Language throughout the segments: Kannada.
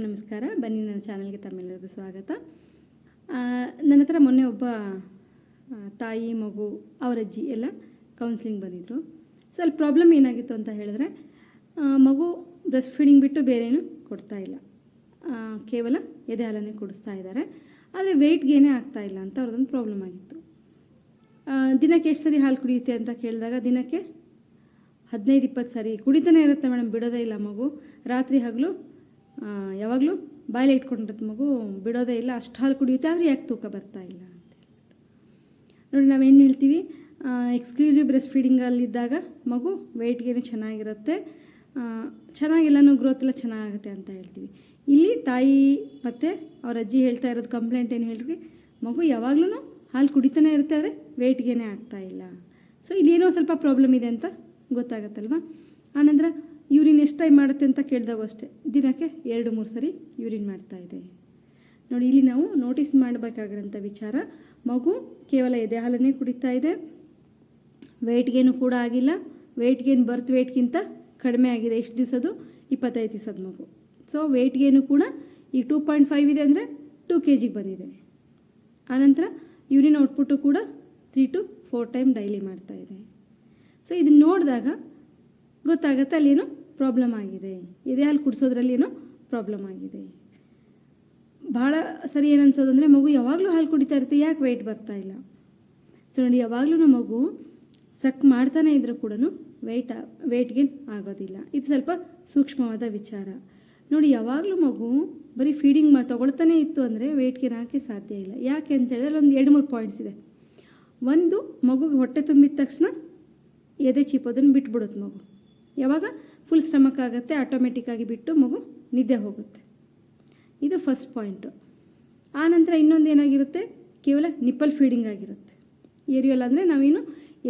ಎಲ್ಲರಿಗೂ ನಮಸ್ಕಾರ. ಬನ್ನಿ, ನನ್ನ ಚಾನಲ್ಗೆ ತಮ್ಮೆಲ್ಲರಿಗೂ ಸ್ವಾಗತ. ನನ್ನ ಹತ್ರ ಮೊನ್ನೆ ಒಬ್ಬ ತಾಯಿ, ಮಗು, ಅವರ ಅಜ್ಜಿ ಎಲ್ಲ ಕೌನ್ಸಿಲಿಂಗ್ ಬಂದಿದ್ದರು ಸೊ ಅಲ್ಲಿ ಪ್ರಾಬ್ಲಮ್ ಏನಾಗಿತ್ತು ಅಂತ ಹೇಳಿದ್ರೆ ಮಗು ಬ್ರೆಸ್ಟ್ ಫೀಡಿಂಗ್ ಬಿಟ್ಟು ಬೇರೇನು ಕೊಡ್ತಾ ಇಲ್ಲ. ಕೇವಲ ಎದೆ ಹಾಲನ್ನೇ ಕುಡಿಸ್ತಾ ಇದ್ದಾರೆ. ಆದರೆ ವೆಯ್ಟ್ ಗೇನೇ ಆಗ್ತಾ ಇಲ್ಲ ಅಂತ ಅವ್ರದ್ದೊಂದು ಪ್ರಾಬ್ಲಮ್ ಆಗಿತ್ತು. ದಿನಕ್ಕೆ ಎಷ್ಟು ಸರಿ ಹಾಲು ಕುಡಿಯುತ್ತೆ ಅಂತ ಕೇಳಿದಾಗ ದಿನಕ್ಕೆ ಹದಿನೈದು, ಇಪ್ಪತ್ತು ಸರಿ. ಕುಡಿತಾನೆ ಇರುತ್ತೆ ಮೇಡಮ್, ಬಿಡೋದೇ ಇಲ್ಲ ಮಗು. ರಾತ್ರಿ ಹಗಲು ಯಾವಾಗಲೂ ಬಾಯಲ್ಲಿ ಇಟ್ಕೊಂಡಿರೋದು ಮಗು ಬಿಡೋದೇ ಇಲ್ಲ, ಅಷ್ಟು ಹಾಲು ಕುಡಿಯುತ್ತೆ, ಆದರೆ ಯಾಕೆ ತೂಕ ಬರ್ತಾ ಇಲ್ಲ ಅಂತ ನೋಡಿ ನಾವೇನು ಹೇಳ್ತೀವಿ? ಎಕ್ಸ್ಕ್ಲೂಸಿವ್ ಬ್ರೆಸ್ಟ್ ಫೀಡಿಂಗಲ್ಲಿದ್ದಾಗ ಮಗು ವೆಯ್ಟ್ಗೇನು ಚೆನ್ನಾಗಿರುತ್ತೆ ಚೆನ್ನಾಗಿಲ್ಲನೂ ಗ್ರೋತ್ ಎಲ್ಲ ಚೆನ್ನಾಗುತ್ತೆ ಅಂತ ಹೇಳ್ತೀವಿ. ಇಲ್ಲಿ ತಾಯಿ ಮತ್ತು ಅವ್ರ ಅಜ್ಜಿ ಹೇಳ್ತಾ ಇರೋದು ಕಂಪ್ಲೇಂಟ್ ಏನು ಹೇಳ್ರಿ? ಮಗು ಯಾವಾಗಲೂ ಹಾಲು ಕುಡಿತಾನೆ ಇರುತ್ತೆ, ಆದರೆ ವೆಯ್ಟ್ಗೇನೆ ಆಗ್ತಾ ಇಲ್ಲ. ಸೊ ಇಲ್ಲೇನೋ ಸ್ವಲ್ಪ ಪ್ರಾಬ್ಲಮ್ ಇದೆ ಅಂತ ಗೊತ್ತಾಗತ್ತಲ್ವ? ಆನಂತರ ಯೂರಿನ್ ಎಷ್ಟು ಟೈಮ್ ಮಾಡುತ್ತೆ ಅಂತ ಕೇಳಿದಾಗ ಅಷ್ಟೇ. ದಿನಕ್ಕೆ ಎರಡು, ಮೂರು ಸರಿ ಯೂರಿನ್ ಮಾಡ್ತಾ ಇದೆ. ನೋಡಿ, ಇಲ್ಲಿ ನಾವು ನೋಟಿಸ್ ಮಾಡಬೇಕಾಗಿರೋಂಥ ವಿಚಾರ. ಮಗು ಕೇವಲ ಎದೆ ಹಾಲನ್ನೇ ಕುಡಿತಾ ಇದೆ. ವೆಯ್ಟ್ ಗೇನು ಕೂಡ ಆಗಿಲ್ಲ. ವೆಯ್ಟ್ ಗೇನ್ ಬರ್ತ್ ವೆಯ್ಟ್ಗಿಂತ ಕಡಿಮೆ ಆಗಿದೆ. ಎಷ್ಟು ದಿವಸದ್ದು? ಇಪ್ಪತ್ತೈದು ದಿವಸದ ಮಗು. ಸೊ ವೆಯ್ಟ್ ಗೇನು ಕೂಡ ಈ ಟೂ ಪಾಯಿಂಟ್ ಫೈವ್ ಇದೆ ಅಂದರೆ ಟೂ ಕೆ ಜಿಗೆ ಬಂದಿದೆ. ಆನಂತರ ಯೂರಿನ್ ಔಟ್ಪುಟ್ಟು ಕೂಡ three to four time daily ಮಾಡ್ತಾ ಇದೆ. ಸೊ ಇದನ್ನು ನೋಡಿದಾಗ ಗೊತ್ತಾಗುತ್ತೆ ಅಲ್ಲೇನೋ? ಪ್ರಾಬ್ಲಮ್ ಆಗಿದೆ. ಎದೆ ಹಾಲು ಕುಡಿಸೋದ್ರಲ್ಲಿ ಏನೋ ಪ್ರಾಬ್ಲಮ್ ಆಗಿದೆ. ಭಾಳ ಸರಿ ಏನನ್ಸೋದು ಅಂದರೆ ಮಗು ಯಾವಾಗಲೂ ಹಾಲು ಕುಡಿತಾ ಇರುತ್ತೆ, ಯಾಕೆ ವೆಯ್ಟ್ ಬರ್ತಾ ಇಲ್ಲ? ಸೊ ನೋಡಿ ಯಾವಾಗಲೂ ಮಗು ಸಕ್ ಮಾಡ್ತಾನೆ ಇದ್ರೂ ಕೂಡ ವೆಯ್ಟ್ ವೆಯ್ಟ್ ಗೇನ್ ಆಗೋದಿಲ್ಲ. ಇದು ಸ್ವಲ್ಪ ಸೂಕ್ಷ್ಮವಾದ ವಿಚಾರ. ನೋಡಿ, ಯಾವಾಗಲೂ ಮಗು ಬರೀ ಫೀಡಿಂಗ್ ಮಾಡಿ ತೊಗೊಳ್ತಾನೆ ಇತ್ತು ಅಂದರೆ ವೆಯ್ಟ್ ಗೇನ್ ಹಾಕಿ ಸಾಧ್ಯ ಇಲ್ಲ. ಯಾಕೆ ಅಂತ ಹೇಳಿದ್ರೆ ಒಂದು ಎರಡು ಮೂರು ಪಾಯಿಂಟ್ಸ್ ಇದೆ. ಒಂದು, ಮಗುಗೆ ಹೊಟ್ಟೆ ತುಂಬಿದ ತಕ್ಷಣ ಎದೆ ಚೀಪೋದನ್ನು ಬಿಟ್ಬಿಡುತ್ತೆ ಮಗು. ಯಾವಾಗ? ಫುಲ್ ಸ್ಟಮಕ್ ಆಗುತ್ತೆ ಆಟೋಮೆಟಿಕ್ಕಾಗಿ ಬಿಟ್ಟು ಮಗು ನಿದ್ದೆ ಹೋಗುತ್ತೆ. ಇದು ಫಸ್ಟ್ ಪಾಯಿಂಟು ಆನಂತರ ಇನ್ನೊಂದು ಏನಾಗಿರುತ್ತೆ? ಕೇವಲ ನಿಪ್ಪಲ್ ಫೀಡಿಂಗ್ ಆಗಿರುತ್ತೆ. ಏರಿಯಲ್ ಅಂದರೆ ನಾವೇನು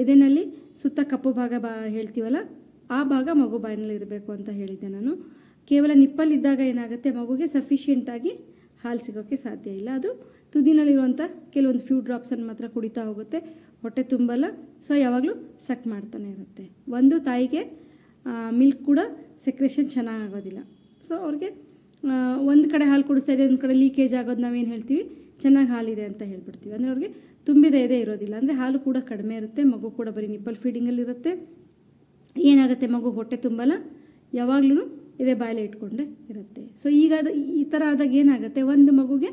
ಎದೆನಲ್ಲಿ ಸುತ್ತ ಕಪ್ಪು ಭಾಗ ಬಾ ಹೇಳ್ತೀವಲ್ಲ, ಆ ಭಾಗ ಮಗು ಬಾಯಿನಲ್ಲಿ ಇರಬೇಕು ಅಂತ ಹೇಳಿದ್ದೆ ನಾನು. ಕೇವಲ ನಿಪ್ಪಲ್ ಇದ್ದಾಗ ಏನಾಗುತ್ತೆ? ಮಗುಗೆ ಸಫಿಷಿಯೆಂಟಾಗಿ ಹಾಲು ಸಿಗೋಕ್ಕೆ ಸಾಧ್ಯ ಇಲ್ಲ. ಅದು ತುದಿನಲ್ಲಿರುವಂಥ ಕೆಲವೊಂದು ಫ್ಯೂ ಡ್ರಾಪ್ಸನ್ನು ಮಾತ್ರ ಕುಡಿತಾ ಹೋಗುತ್ತೆ. ಹೊಟ್ಟೆ ತುಂಬಲ್ಲ, ಸೊ ಯಾವಾಗಲೂ ಸಕ್ ಮಾಡ್ತಾನೆ ಇರುತ್ತೆ. ಒಂದು ತಾಯಿಗೆ ಮಿಲ್ಕ್ ಕೂಡ ಸೆಕ್ರೇಷನ್ ಚೆನ್ನಾಗಾಗೋದಿಲ್ಲ. ಸೊ ಅವ್ರಿಗೆ ಒಂದು ಕಡೆ ಹಾಲು ಕುಡಿಸ್ತಾರೆ ಒಂದು ಕಡೆ ಲೀಕೇಜ್ ಆಗೋದು ನಾವೇನು ಹೇಳ್ತೀವಿ? ಚೆನ್ನಾಗಿ ಹಾಲಿದೆ ಅಂತ ಹೇಳ್ಬಿಡ್ತೀವಿ. ಅಂದರೆ ಅವ್ರಿಗೆ ತುಂಬಿದ ಎದೆ ಇರೋದಿಲ್ಲ. ಅಂದರೆ ಹಾಲು ಕೂಡ ಕಡಿಮೆ ಇರುತ್ತೆ, ಮಗು ಕೂಡ ಬರೀ ನಿಪ್ಪಲ್ ಫೀಡಿಂಗಲ್ಲಿರುತ್ತೆ ಏನಾಗುತ್ತೆ ಮಗು? ಹೊಟ್ಟೆ ತುಂಬಲ್ಲ? ಯಾವಾಗಲೂ ಇದೇ ಬಾಯಲ್ಲಿ ಇಟ್ಕೊಂಡೆ ಇರುತ್ತೆ. ಸೊ ಈಗ ಅದು ಈ ಥರ ಆದಾಗ ಏನಾಗುತ್ತೆ? ಒಂದು ಮಗುಗೆ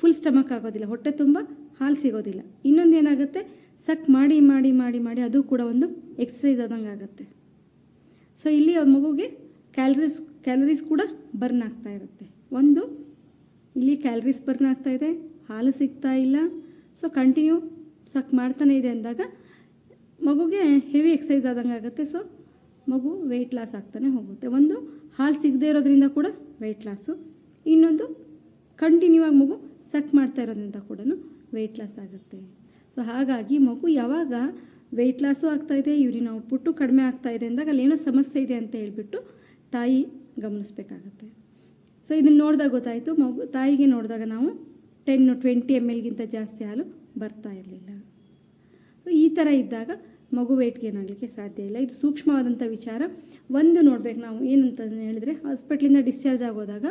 ಫುಲ್ ಸ್ಟಮಕ್ ಆಗೋದಿಲ್ಲ. ಹೊಟ್ಟೆ ತುಂಬ, ಹಾಲು ಸಿಗೋದಿಲ್ಲ. ಇನ್ನೊಂದು ಏನಾಗುತ್ತೆ? ಸಕ್ ಮಾಡಿ ಮಾಡಿ ಮಾಡಿ ಮಾಡಿ, ಅದು ಕೂಡ ಒಂದು ಎಕ್ಸಸೈಸ್ ಆದಂಗೆ ಆಗುತ್ತೆ ಸೊ ಇಲ್ಲಿ ಮಗುಗೆ ಕ್ಯಾಲರೀಸ್ ಕ್ಯಾಲರೀಸ್ ಕೂಡ ಬರ್ನ್ ಆಗ್ತಾ ಇರುತ್ತೆ. ಒಂದು, ಇಲ್ಲಿ ಕ್ಯಾಲರೀಸ್ ಬರ್ನ್ ಆಗ್ತಾ ಇದೆ, ಹಾಲು ಸಿಗ್ತಾ ಇಲ್ಲ. ಸೊ ಕಂಟಿನ್ಯೂ ಸಕ್ ಮಾಡ್ತಾನೆ ಇದೆ ಅಂದಾಗ ಮಗುಗೆ ಹೆವಿ ಎಕ್ಸಸೈಸ್ ಆದಂಗೆ ಆಗುತ್ತೆ. ಸೊ ಮಗು ವೆಯ್ಟ್ ಲಾಸ್ ಆಗ್ತಾನೆ ಹೋಗುತ್ತೆ. ಒಂದು, ಹಾಲು ಸಿಗದೇ ಇರೋದ್ರಿಂದ ಕೂಡ ವೆಯ್ಟ್ ಲಾಸು ಇನ್ನೊಂದು ಕಂಟಿನ್ಯೂ ಆಗಿ ಮಗು ಸಕ್ ಮಾಡ್ತಾ ಇರೋದ್ರಿಂದ ಕೂಡ ವೆಯ್ಟ್ ಲಾಸ್ ಆಗುತ್ತೆ. ಸೊ ಹಾಗಾಗಿ ಮಗು ಯಾವಾಗ ವೆಯ್ಟ್ ಲಾಸು ಆಗ್ತಾಯಿದೆ ಯೂರಿನ್ ಔಟ್ಪುಟ್ಟು ಕಡಿಮೆ ಇದೆ ಅಂದಾಗ ಅಲ್ಲೇನೋ ಸಮಸ್ಯೆ ಇದೆ ಅಂತ ಹೇಳಿಬಿಟ್ಟು ತಾಯಿ ಗಮನಿಸಬೇಕಾಗತ್ತೆ. ಸೊ ಇದನ್ನು ನೋಡಿದಾಗ ಗೊತ್ತಾಯಿತು. ಮಗು, ತಾಯಿಗೆ ನೋಡಿದಾಗ ನಾವು ಟೆನ್ ಟ್ವೆಂಟಿ ಎಂ ಎಲ್ಗಿಂತ ಜಾಸ್ತಿ ಹಾಲು ಬರ್ತಾ ಇರಲಿಲ್ಲ. ಸೊ ಈ ಥರ ಇದ್ದಾಗ ಮಗು ವೆಯ್ಟ್ ಏನಾಗಲಿಕ್ಕೆ ಸಾಧ್ಯ ಇಲ್ಲ. ಇದು ಸೂಕ್ಷ್ಮವಾದಂಥ ವಿಚಾರ. ಒಂದು ನೋಡ್ಬೇಕು ನಾವು ಏನಂತ ಹೇಳಿದರೆ ಹಾಸ್ಪಿಟ್ಲಿಂದ ಡಿಸ್ಚಾರ್ಜ್ ಆಗೋದಾಗ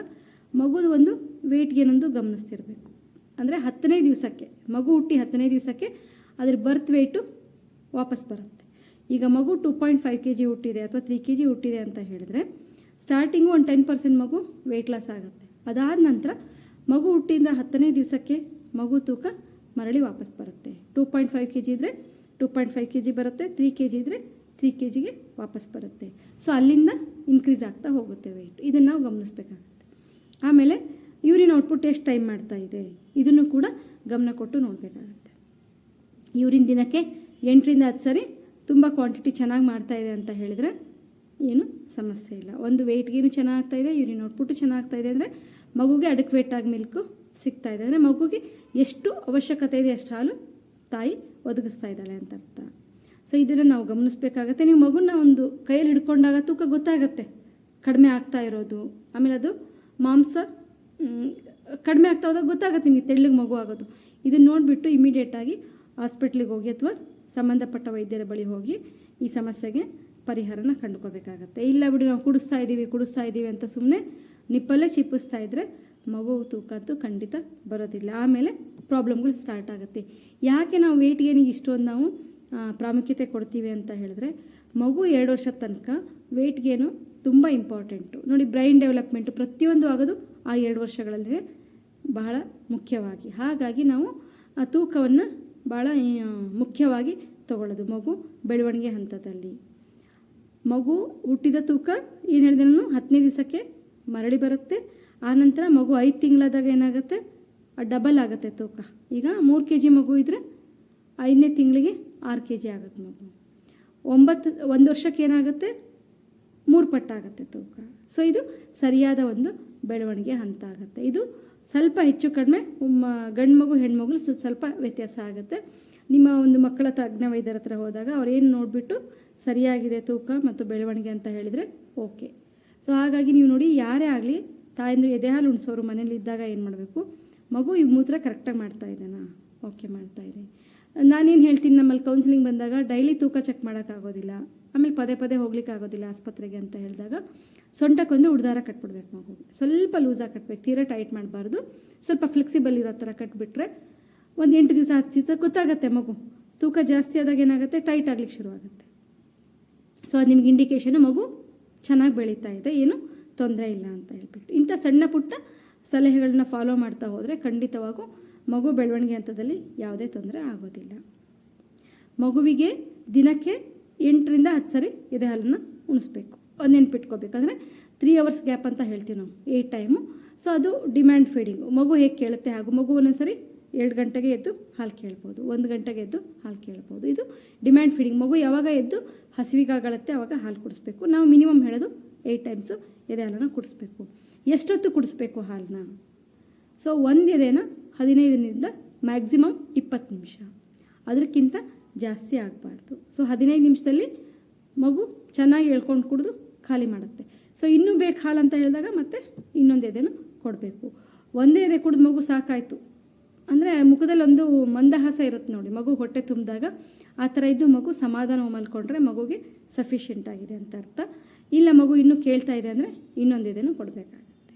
ಮಗುದು ಒಂದು ವೆಯ್ಟ್ ಒಂದು ಗಮನಿಸ್ತಿರ್ಬೇಕು. ಅಂದರೆ ಹತ್ತನೇ ದಿವಸಕ್ಕೆ, ಮಗು ಹುಟ್ಟಿ ಹತ್ತನೇ ದಿವಸಕ್ಕೆ ಅದ್ರ ಬರ್ತ್ ವೆಯ್ಟು ವಾಪಸ್ ಬರುತ್ತೆ. ಈಗ ಮಗು two point five K G ಹುಟ್ಟಿದೆ ಅಥವಾ ತ್ರೀ ಕೆ ಜಿ ಹುಟ್ಟಿದೆ ಅಂತ ಹೇಳಿದ್ರೆ ಸ್ಟಾರ್ಟಿಂಗು ಒಂದು ಟೆನ್ ಪರ್ಸೆಂಟ್ ಮಗು ವೆಯ್ಟ್ ಲಾಸ್ ಆಗುತ್ತೆ. ಅದಾದ ನಂತರ ಮಗು ಹುಟ್ಟಿಂದ ಹತ್ತನೇ ದಿವಸಕ್ಕೆ ಮಗು ತೂಕ ಮರಳಿ ವಾಪಸ್ ಬರುತ್ತೆ. Two point five K G ಇದ್ದರೆ two point five K G ಬರುತ್ತೆ ತ್ರೀ ಕೆ ಜಿ ಇದ್ದರೆ ತ್ರೀ ಕೆ ಜಿಗೆ ವಾಪಸ್ ಬರುತ್ತೆ. ಸೊ ಅಲ್ಲಿಂದ ಇನ್ಕ್ರೀಸ್ ಆಗ್ತಾ ಹೋಗುತ್ತೆ ವೆಯ್ಟ್ ಇದನ್ನು ನಾವು ಗಮನಿಸಬೇಕಾಗುತ್ತೆ. ಆಮೇಲೆ ಯೂರಿನ್ ಔಟ್ಪುಟ್ ಎಷ್ಟು ಟೈಮ್ ಮಾಡ್ತಾ ಇದೆ? ಇದನ್ನು ಕೂಡ ಗಮನ ಕೊಟ್ಟು ನೋಡಬೇಕಾಗುತ್ತೆ. ಯೂರಿನ್ ದಿನಕ್ಕೆ ಎಂಟರಿಂದ ಹತ್ತು ಸರಿ ತುಂಬ ಕ್ವಾಂಟಿಟಿ ಚೆನ್ನಾಗಿ ಮಾಡ್ತಾ ಅಂತ ಹೇಳಿದರೆ ಏನು ಸಮಸ್ಯೆ ಇಲ್ಲ. ಒಂದು ವೆಯ್ಟ್ಗೇನು ಚೆನ್ನಾಗ್ತಾ ಇದೆ ಯೂರಿನ್ ಔಟ್ಪುಟ್ಟು ಚೆನ್ನಾಗ್ತಾ ಇದೆ ಅಂದರೆ ಮಗುಗೆ ಅಡಕ್ವೇಟ್ ಆಗಿ ಮಿಲ್ಕು ಸಿಗ್ತಾ ಇದೆ. ಅಂದರೆ ಮಗುಗೆ ಎಷ್ಟು ಅವಶ್ಯಕತೆ ಇದೆ ಅಷ್ಟು ಹಾಲು ತಾಯಿ ಒದಗಿಸ್ತಾ ಇದ್ದಾಳೆ ಅಂತ ಅರ್ಥ. ಸೊ ಇದನ್ನು ನಾವು ಗಮನಿಸಬೇಕಾಗತ್ತೆ. ನೀವು ಮಗುನ ಒಂದು ಕೈಯಲ್ಲಿ ಹಿಡ್ಕೊಂಡಾಗ ತೂಕ ಗೊತ್ತಾಗತ್ತೆ. ಕಡಿಮೆ ಆಗ್ತಾ ಇರೋದು. ಆಮೇಲೆ ಅದು ಮಾಂಸ ಕಡಿಮೆ ಆಗ್ತಾ ಹೋದಾಗ ಗೊತ್ತಾಗುತ್ತೆ ನಿಮಗೆ ತೆಳ್ಳಗೆ ಮಗು ಆಗೋದು. ಇದನ್ನು ನೋಡಿಬಿಟ್ಟು ಇಮಿಡಿಯೇಟಾಗಿ ಹಾಸ್ಪಿಟ್ಲಿಗೆ ಹೋಗಿ ಅಥವಾ ಸಂಬಂಧಪಟ್ಟ ವೈದ್ಯರ ಬಳಿ ಹೋಗಿ ಈ ಸಮಸ್ಯೆಗೆ ಪರಿಹಾರನ ಕಂಡುಕೋಬೇಕಾಗತ್ತೆ ಇಲ್ಲ ಬಿಡಿ, ನಾವು ಕುಡಿಸ್ತಾ ಇದ್ದೀವಿ ಕುಡಿಸ್ತಾ ಇದ್ದೀವಿ ಅಂತ ಸುಮ್ಮನೆ ನಿಪ್ಪಲ್ಲೇ ಚಿಪ್ಪಿಸ್ತಾ ಇದ್ದರೆ ಮಗು ತೂಕ ಅಂತೂ ಖಂಡಿತ ಬರೋದಿಲ್ಲ. ಆಮೇಲೆ ಪ್ರಾಬ್ಲಮ್ಗಳು ಸ್ಟಾರ್ಟ್ ಆಗುತ್ತೆ. ಯಾಕೆ ನಾವು ವೆಯ್ಟ್ ಗೇನಿಗೆ ಇಷ್ಟೊಂದು ನಾವು ಪ್ರಾಮುಖ್ಯತೆ ಕೊಡ್ತೀವಿ ಅಂತ ಹೇಳಿದ್ರೆ, ಮಗು ಎರಡು ವರ್ಷದ ತನಕ ವೆಯ್ಟ್ ಗೇನು ತುಂಬ ಇಂಪಾರ್ಟೆಂಟು ನೋಡಿ ಬ್ರೈನ್ ಡೆವಲಪ್ಮೆಂಟು ಪ್ರತಿಯೊಂದು ಆಗೋದು ಆ ಎರಡು ವರ್ಷಗಳಲ್ಲಿ ಬಹಳ ಮುಖ್ಯವಾಗಿ. ಹಾಗಾಗಿ ನಾವು, ಆ, ತೂಕವನ್ನು ಭಾಳ ಮುಖ್ಯವಾಗಿ ತಗೊಳ್ಳೋದು ಮಗು ಬೆಳವಣಿಗೆ ಹಂತದಲ್ಲಿ. ಮಗು ಹುಟ್ಟಿದ ತೂಕ ಏನು ಹೇಳಿದೆ ಹತ್ತನೇ ದಿವಸಕ್ಕೆ ಮರಳಿ ಬರುತ್ತೆ. ಆನಂತರ ಮಗು ಐದು ತಿಂಗಳಾದಾಗ ಏನಾಗುತ್ತೆ? ಡಬಲ್ ಆಗುತ್ತೆ ತೂಕ. ಈಗ ಮೂರು ಕೆ ಜಿ ಮಗು ಇದ್ದರೆ ಐದನೇ ತಿಂಗಳಿಗೆ ಆರು ಕೆ ಜಿ ಆಗುತ್ತೆ ಮಗು. ಒಂಬತ್ತು, ಒಂದು ವರ್ಷಕ್ಕೆ ಏನಾಗುತ್ತೆ? ಮೂರು ಪಟ್ಟಾಗುತ್ತೆ ತೂಕ. ಸೊ ಇದು ಸರಿಯಾದ ಒಂದು ಬೆಳವಣಿಗೆ ಹಂತ ಆಗುತ್ತೆ. ಇದು ಸ್ವಲ್ಪ ಹೆಚ್ಚು ಕಡಿಮೆ ಗಂಡು ಮಗು ಹೆಣ್ಮಗು ಸ್ವಲ್ಪ ಸ್ವಲ್ಪ ವ್ಯತ್ಯಾಸ ಆಗುತ್ತೆ. ನಿಮ್ಮ ಒಂದು ಮಕ್ಕಳ ತಜ್ಞ ವೈದ್ಯರ ಹತ್ರ ಹೋದಾಗ ಅವ್ರೇನು ನೋಡಿಬಿಟ್ಟು ಸರಿಯಾಗಿದೆ ತೂಕ ಮತ್ತು ಬೆಳವಣಿಗೆ ಅಂತ ಹೇಳಿದರೆ ಓಕೆ. ಸೊ ಹಾಗಾಗಿ ನೀವು ನೋಡಿ ಯಾರೇ ಆಗಲಿ ತಾಯಂದ್ರು ಎದೆ ಹಾಲು ಉಣಿಸೋರು ಮನೇಲಿ ಇದ್ದಾಗ ಏನು ಮಾಡಬೇಕು? ಮಗು ಈ ಮೂತ್ರ ಕರೆಕ್ಟಾಗಿ ಮಾಡ್ತಾ ಇದ್ದಾನಾ ಓಕೆ ಮಾಡ್ತಾ ಇದೆ. ನಾನೇನು ಹೇಳ್ತೀನಿ ನಮ್ಮಲ್ಲಿ ಕೌನ್ಸಿಲಿಂಗ್ ಬಂದಾಗ ಡೈಲಿ ತೂಕ ಚೆಕ್ ಮಾಡೋಕ್ಕಾಗೋದಿಲ್ಲ, ಆಮೇಲೆ ಪದೇ ಪದೇ ಹೋಗ್ಲಿಕ್ಕೆ ಆಗೋದಿಲ್ಲ ಆಸ್ಪತ್ರೆಗೆ ಅಂತ ಹೇಳಿದಾಗ ಸೊಂಟಕ್ಕೊಂದು ಉಡ್ದಾರ ಕಟ್ಬಿಡ್ಬೇಕು ಮಗುಗೆ ಸ್ವಲ್ಪ ಲೂಸಾಗಿ ಕಟ್ಬೇಕು, ತೀರಾ ಟೈಟ್ ಮಾಡಬಾರ್ದು. ಸ್ವಲ್ಪ ಫ್ಲೆಕ್ಸಿಬಲ್ ಇರೋ ಥರ ಕಟ್ಬಿಟ್ರೆ ಒಂದು ಎಂಟು ದಿವಸ, ಹತ್ತು ದಿವಸ ಗೊತ್ತಾಗತ್ತೆ ಮಗು. ತೂಕ ಜಾಸ್ತಿ ಆದಾಗ ಏನಾಗುತ್ತೆ? ಟೈಟ್ ಆಗ್ಲಿಕ್ಕೆ ಶುರುವಾಗುತ್ತೆ. ಸೊ ಅದು ನಿಮ್ಗೆ ಇಂಡಿಕೇಷನು ಮಗು ಚೆನ್ನಾಗಿ ಬೆಳೀತಾ ಇದೆ, ಏನು ತೊಂದರೆ ಇಲ್ಲ ಅಂತ ಹೇಳ್ಬಿಟ್ಟು. ಇಂಥ ಸಣ್ಣ ಪುಟ್ಟ ಸಲಹೆಗಳನ್ನ ಫಾಲೋ ಮಾಡ್ತಾ ಹೋದರೆ ಖಂಡಿತವಾಗೂ ಮಗು ಬೆಳವಣಿಗೆ ಹಂತದಲ್ಲಿ ಯಾವುದೇ ತೊಂದರೆ ಆಗೋದಿಲ್ಲ. ಮಗುವಿಗೆ ದಿನಕ್ಕೆ ಎಂಟರಿಂದ ಹತ್ತು ಸರಿ ಎದೆ ಹಾಲನ್ನು ಉಣಿಸ್ಬೇಕು. ಒಂದು ನೆನ್ಪಿಟ್ಕೋಬೇಕಂದ್ರೆ ತ್ರೀ ಅವರ್ಸ್ ಗ್ಯಾಪ್ ಅಂತ ಹೇಳ್ತೀವಿ ನಾವು ಏಯ್ಟ್ ಟೈಮು ಸೊ ಅದು ಡಿಮ್ಯಾಂಡ್ ಫೀಡಿಂಗು ಮಗು ಹೇಗೆ ಕೇಳುತ್ತೆ ಹಾಗೂ ಮಗು ಒಂದೊಂದ್ಸರಿ ಎರಡು ಗಂಟೆಗೆ ಎದ್ದು ಹಾಲು ಕೇಳ್ಬೋದು, ಒಂದು ಗಂಟೆಗೆ ಎದ್ದು ಹಾಲು ಕೇಳ್ಬೋದು. ಇದು ಡಿಮ್ಯಾಂಡ್ ಫೀಡಿಂಗ್ ಮಗು ಯಾವಾಗ ಎದ್ದು ಹಸಿವಿಗಾಗಳುತ್ತೆ ಆವಾಗ ಹಾಲು ಕುಡಿಸ್ಬೇಕು. ನಾವು ಮಿನಿಮಮ್ ಹೇಳೋದು ಏಯ್ಟ್ ಟೈಮ್ಸು ಎದೆ ಹಾಲನ್ನು ಕುಡಿಸ್ಬೇಕು. ಎಷ್ಟೊತ್ತು ಕುಡಿಸ್ಬೇಕು ಹಾಲನ್ನ ಸೊ ಒಂದು ಎದೆನ ಹದಿನೈದರಿಂದ ಮ್ಯಾಕ್ಸಿಮಮ್ ಇಪ್ಪತ್ತು ನಿಮಿಷ. ಅದಕ್ಕಿಂತ ಜಾಸ್ತಿ ಆಗಬಾರ್ದು. ಸೊ ಹದಿನೈದು ನಿಮಿಷದಲ್ಲಿ ಮಗು ಚೆನ್ನಾಗಿ ಹೇಳ್ಕೊಂಡು ಕುಡಿದು ಖಾಲಿ ಮಾಡುತ್ತೆ. ಸೊ ಇನ್ನೂ ಬೇಕು ಹಾಲು ಅಂತ ಹೇಳಿದಾಗ ಮತ್ತೆ ಇನ್ನೊಂದು ಎದೆನೂ ಕೊಡಬೇಕು. ಒಂದೇ ಎದೆ ಕುಡಿದು ಮಗು ಸಾಕಾಯಿತು. ಅಂದರೆ ಮುಖದಲ್ಲಿ ಒಂದು ಮಂದಹಾಸ ಇರುತ್ತೆ ನೋಡಿ. ಮಗು ಹೊಟ್ಟೆ ತುಂಬಿದಾಗ ಆ ಥರ ಇದ್ದು ಮಗು ಸಮಾಧಾನ ಮಲ್ಕೊಂಡ್ರೆ ಮಗುಗೆ ಸಫಿಷಿಯೆಂಟ್ ಆಗಿದೆ ಅಂತ ಅರ್ಥ. ಇಲ್ಲ ಮಗು ಇನ್ನೂ ಕೇಳ್ತಾ ಇದೆ ಅಂದರೆ ಇನ್ನೊಂದು ಎದೆನೂ ಕೊಡಬೇಕಾಗುತ್ತೆ.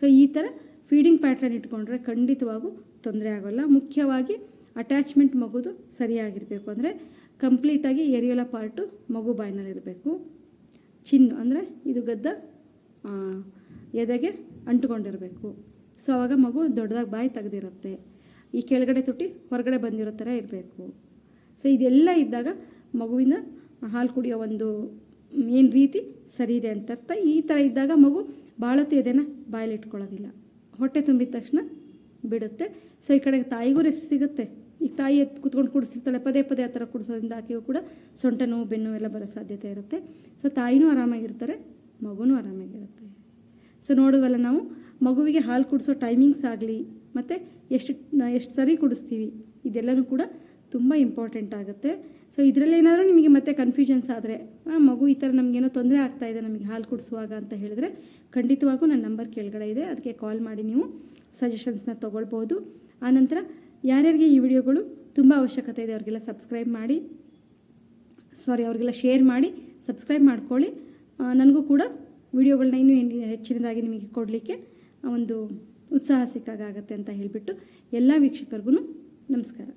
ಸೊ ಈ ಥರ ಫೀಡಿಂಗ್ ಪ್ಯಾಟ್ರನ್ ಇಟ್ಕೊಂಡ್ರೆ ಖಂಡಿತವಾಗೂ ತೊಂದರೆ ಆಗೋಲ್ಲ. ಮುಖ್ಯವಾಗಿ ಅಟ್ಯಾಚ್ಮೆಂಟ್ ಮಗುದು ಸರಿಯಾಗಿರಬೇಕು ಅಂದರೆ ಕಂಪ್ಲೀಟಾಗಿ ಎರಿಯೋಲ ಪಾರ್ಟು ಮಗು ಬಾಯಿನಲ್ಲಿರಬೇಕು ಚಿನ್ನು ಅಂದರೆ ಇದು ಗದ್ದ ಎದೆಗೆ ಅಂಟುಕೊಂಡಿರಬೇಕು. ಸೊ ಆವಾಗ ಮಗು ದೊಡ್ಡದಾಗಿ ಬಾಯಿ ತೆಗೆದಿರುತ್ತೆ. ಈ ಕೆಳಗಡೆ ತುಟಿ ಹೊರಗಡೆ ಬಂದಿರೋ ಥರ ಇರಬೇಕು. ಸೊ ಇದೆಲ್ಲ ಇದ್ದಾಗ ಮಗುವಿನ ಹಾಲು ಕುಡಿಯೋ ಒಂದು ಏನು ರೀತಿ ಸರಿ ಇದೆ ಅಂತ ಅರ್ಥ ಈ ಥರ ಇದ್ದಾಗ ಮಗು ಭಾಳತ್ತು ಎದೆನ ಬಾಯಲ್ಲಿ ಇಟ್ಕೊಳ್ಳೋದಿಲ್ಲ. ಹೊಟ್ಟೆ ತುಂಬಿದ ತಕ್ಷಣ ಬಿಡುತ್ತೆ. ಸೊ ಈ ಕಡೆ ತಾಯಿಗೂ ರೆಸ್ಟ್ ಸಿಗುತ್ತೆ. ಈಗ ತಾಯಿ ಎತ್ತು ಕುತ್ಕೊಂಡು ಕುಡಿಸಿರ್ತಾಳೆ, ಪದೇ ಪದೇ ಆ ಥರ ಕುಡಿಸೋದ್ರಿಂದ ಆಕೆಯೂ ಕೂಡ ಸೊಂಟ ನೋವು, ಬೆನ್ನು ಎಲ್ಲ ಬರೋ ಸಾಧ್ಯತೆ ಇರುತ್ತೆ. ಸೊ ತಾಯಿನೂ ಆರಾಮಾಗಿರ್ತಾರೆ, ಮಗುನೂ ಆರಾಮಾಗಿರುತ್ತೆ. ಸೊ ನೋಡುವಲ್ಲ ನಾವು, ಮಗುವಿಗೆ ಹಾಲು ಕುಡಿಸೋ ಟೈಮಿಂಗ್ಸ್ ಆಗಲಿ, ಮತ್ತು ಎಷ್ಟು ಎಷ್ಟು ಸರಿ ಕುಡಿಸ್ತೀವಿ, ಇದೆಲ್ಲನೂ ಕೂಡ ತುಂಬ ಇಂಪಾರ್ಟೆಂಟ್ ಆಗುತ್ತೆ. ಸೊ ಇದರಲ್ಲಿ ಏನಾದರೂ ನಿಮಗೆ ಮತ್ತೆ ಕನ್ಫ್ಯೂಷನ್ಸ್ ಆದರೆ ಮಗು ಈ ಥರ ನಮಗೇನೋ ತೊಂದರೆ ಆಗ್ತಾ ಇದೆ, ನಮಗೆ ಹಾಲು ಕುಡಿಸುವಾಗ ಅಂತ ಹೇಳಿದ್ರೆ, ಖಂಡಿತವಾಗೂ ನನ್ನ ನಂಬರ್ ಕೆಳಗಡೆ ಇದೆ. ಅದಕ್ಕೆ ಕಾಲ್ ಮಾಡಿ ನೀವು ಸಜೆಷನ್ಸ್ನ ತೊಗೊಳ್ಬೋದು. ಆನಂತರ ಯಾರ್ಯಾರಿಗೆ ಈ ವಿಡಿಯೋಗಳು ತುಂಬ ಅವಶ್ಯಕತೆ ಇದೆ, ಅವ್ರಿಗೆಲ್ಲ ಸಬ್ಸ್ಕ್ರೈಬ್ ಮಾಡಿ ಸಾರಿ ಅವ್ರಿಗೆಲ್ಲ ಶೇರ್ ಮಾಡಿ ಸಬ್ಸ್ಕ್ರೈಬ್ ಮಾಡ್ಕೊಳ್ಳಿ. ನನಗೂ ಕೂಡ ವಿಡಿಯೋಗಳನ್ನ ಇನ್ನೂ ಹೆಚ್ಚಿನದಾಗಿ ನಿಮಗೆ ಕೊಡಲಿಕ್ಕೆ ಒಂದು ಉತ್ಸಾಹ ಸಿಕ್ಕಾಗತ್ತೆ ಅಂತ ಹೇಳಿಬಿಟ್ಟು ಎಲ್ಲ ವೀಕ್ಷಕರಿಗೂ ನಮಸ್ಕಾರ.